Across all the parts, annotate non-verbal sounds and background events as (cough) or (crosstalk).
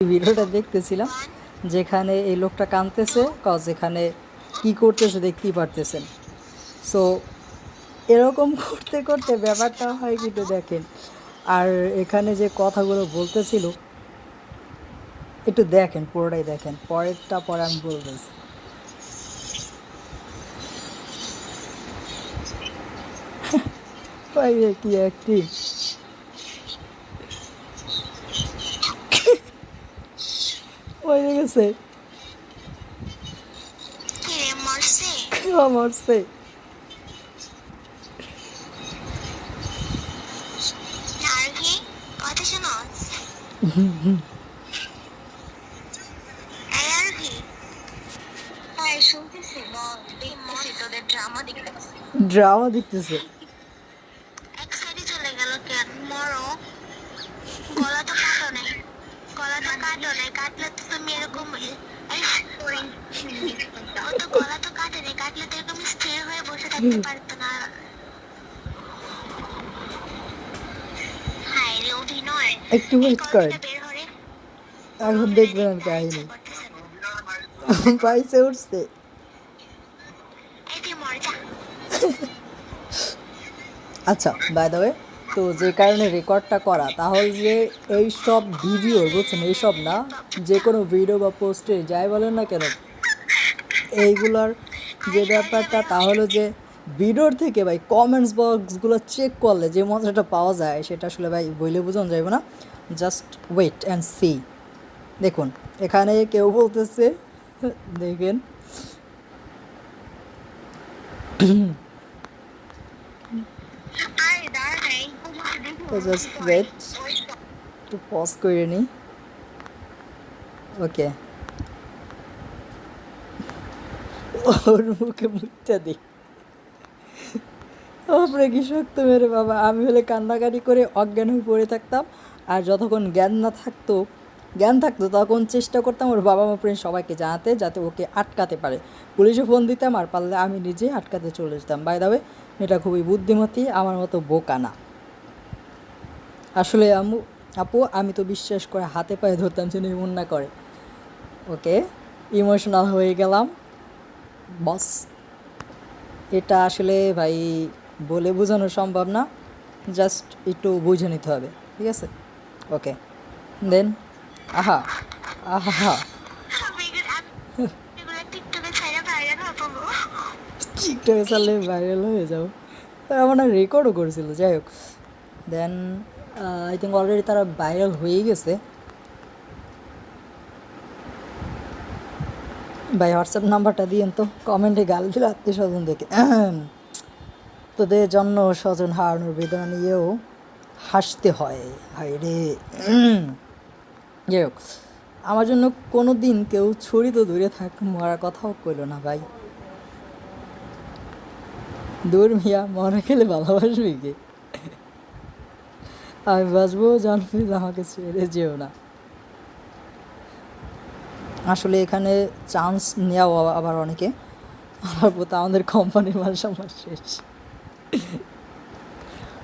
ভিডিওটা দেখতেছিলাম, যেখানে এই লোকটা কাঁদতেছে কজ এখানে কি করতেছে দেখতেই পারতেছেন। সো এরকম করতে করতে ব্যাপারটা হয় কিন্তু দেখেন, আর এখানে যে কথাগুলো বলতেছিল, একটু দেখেন, পুরোটাই দেখেন, পরেরটা পরে আমি বলতেছি (laughs) কি একটি ওই গেছে কিরে মরছে মরছে আর কি কথা শোনো এই আর কি হ্যাঁ শুনতেছি বল দেখতেছি তোদের ড্রামা দেখতেছি ড্রামা দেখতেছে এক সাইডে চলে গেল কেন মরো গলা তো কাটো নেই গলা তো কাটো নেই কাটলে তো তুমি এরকম এই, ও তো গলা তো কাটে নেই কাটলে তো এরকম স্থির হয়ে বসে থাকতে পারতো না। একটু ওয়েট করেন এখন দেখবেন আর কাহিনী। পাইসে উঠছে। আচ্ছা বাই দ্য ওয়ে তো যে কারণে রেকর্ডটা করা, তাহলে যে এই সব ভিডিও বুঝছেন? এইসব না, যে কোনো ভিডিও বা পোস্টে যাই বলেন না কেন, এইগুলার যে ব্যাপারটা, তাহলে যে ভিডিওর থেকে ভাই কমেন্টস বক্সগুলো চেক করলে যে মজাটা পাওয়া যায়, সেটা আসলে ভাই বইলে বোঝানো যাবে না। জাস্ট ওয়েট অ্যান্ড সি দেখুন, এখানে কেউ বলতেছে, দেখেন আরে দাঁড়া এই তো জাস্ট ওয়েট একটু পজ করে নিই ওকে ওর মুখে মুখটা দিই আপনি কি শক্ত মেরে বাবা আমি হলে কান্নাকাটি করে অজ্ঞান হয়ে পড়ে থাকতাম আর যতক্ষণ জ্ঞান না থাকতো জ্ঞান থাকতো তখন চেষ্টা করতাম ওর বাবা মা ফ্রেন্ড সবাইকে জানাতে যাতে ওকে আটকাতে পারে পুলিশে ফোন দিতাম আর পারলে আমি নিজে আটকাতে চলে যেতাম বাই দাবে এটা খুবই বুদ্ধিমতী আমার মতো বোকা না আসলে আমু আপু, আমি তো বিশ্বাস করে হাতে পায়ে ধরতাম যেন এমন না করে। ওকে, ইমোশনাল হয়ে গেলাম। বস। এটা আসলে ভাই বলে বোঝানো সম্ভব না, জাস্ট একটু বুঝে নিতে হবে, ঠিক আছে? ওকে, দেন, আহা আহা টিকটকে ছাইরা ভাইরাল হয়ে যাও। এমন রেকর্ডও করেছিল, যাই হোক। দেন আই থিঙ্ক অলরেডি তারা ভাইরাল হয়েই গেছে। ভাই হোয়াটসঅ্যাপ নাম্বারটা দিয়েন তো। কমেন্টে গাল দিল আত্মীয় স্বজন দেখে। তোদের জন্য স্বজন হারানোর বেদনা নিয়েও হাসতে হয়। হায় রে। যাই হোক, আমার জন্য কোনো দিন কেউ ছুরি তো দূরে থাক মরার কথাও কইলো না ভাই। দূর মিয়া, মরে গেলে ভালোবাসবি কি? আমি বাঁচবো জানবি আমাকে ছেড়ে যেও না। আসলে এখানে চান্স নেওয়া আবার অনেকে। আমার তো আমাদের কোম্পানির মাস আমার শেষ।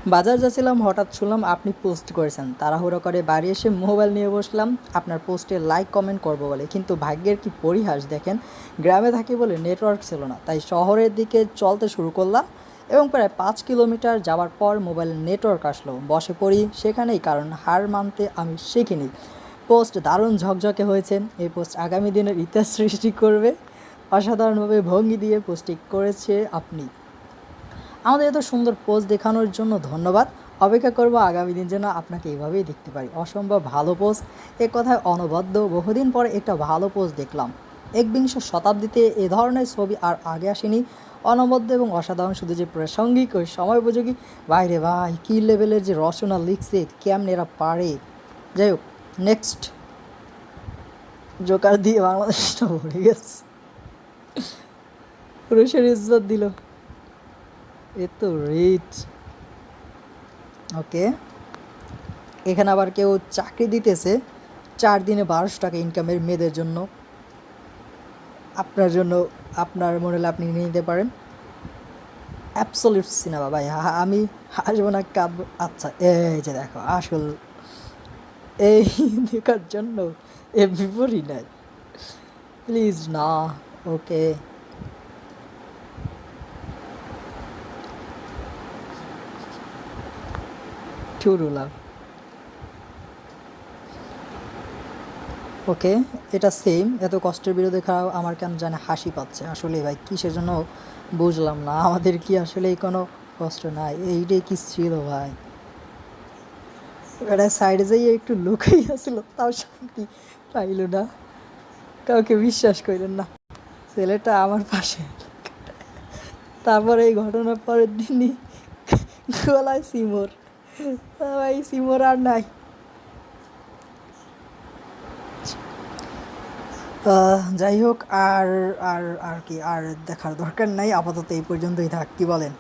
বাজার যাচ্ছিলাম, হঠাৎ শুনলাম আপনি পোস্ট করেছেন। তাড়াহুড়ো করে বাড়ি এসে মোবাইল নিয়ে বসলাম। আপনার পোস্টে লাইক কমেন্ট করব বলে। কিন্তু ভাগ্যের কি পরিহাস দেখেন, গ্রামে থাকি বলে নেটওয়ার্ক ছিল না। তাই শহরের দিকে চলতে শুরু করলাম। এবং প্রায় পাঁচ কিলোমিটার যাওয়ার পর মোবাইল নেটওয়ার্ক আসলো। বসে পড়ি, সেখানেই কারণ হার মানতে আমি শিখিনি। পোস্ট দারুণ ঝকঝকে হয়েছেন এই পোস্ট আগামী দিনের ইতিহাস সৃষ্টি করবে। অসাধারণভাবে ভঙ্গি দিয়ে পোস্টটি করেছে আপনি। আমাদের এত সুন্দর পোস্ট দেখানোর জন্য ধন্যবাদ। অপেক্ষা করব আগামী দিন যেন আপনাকে এইভাবেই দেখতে পারি। অসম্ভব ভালো পোস্ট। এ কথায় অনবদ্য। বহুদিন পরে একটা ভালো পোস্ট দেখলাম। একবিংশ শতাব্দীতে এ ধরনের ছবি আর আগে আসেনি। অনবদ্য এবং অসাধারণ। শুধু যে প্রাসঙ্গিক ওই সময় উপযোগী বাইরে ভাই, কী লেভেলের যে রচনা লিখছে, কেমন এরা পারে? যাই হোক নেক্সট জোকার দিয়ে বাংলাদেশটা ভরে গেছে। পুরুষের ইজ্জত দিল। এ তো রিচ ওকে এখানে আবার কেউ চাকরি দিতেছে, চার দিনে বারোশো টাকা ইনকামের মেয়েদের জন্য। আপনার জন্য আপনার হলে আপনি নিয়ে নিতে পারেন। অ্যাবসলিউট সিনেমা ভাই। আমি হাসবো না কাঁদবো আচ্ছা এই যে দেখো, আসল এই দেখার জন্য এ বিপরী নাই। প্লিজ না ওকে ট্রু লাভ ওকে, এটা সেম এত কষ্টের বিরুদ্ধে খাওয়া আমার কেন জানে হাসি পাচ্ছে আসলে ভাই, কিসের জন্য বুঝলাম না। আমাদের কি আসলে কোনো কষ্ট নাই? এইটাই কি ছিল ভাই। এটা সাইডে যাই একটু লুকাই আসছিল তাও শান্তি পাইল না। কাউকে বিশ্বাস করেন না। ছেলেটা আমার পাশে। তারপরে এই ঘটনার পরের দিনই গলায় সিমোর। ভাই, সিমোর আর নাই। যাই হোক, আর আর আর কি, আর দেখার দরকার নাই। আপাতত এই পর্যন্তই থাক, কি বলেন?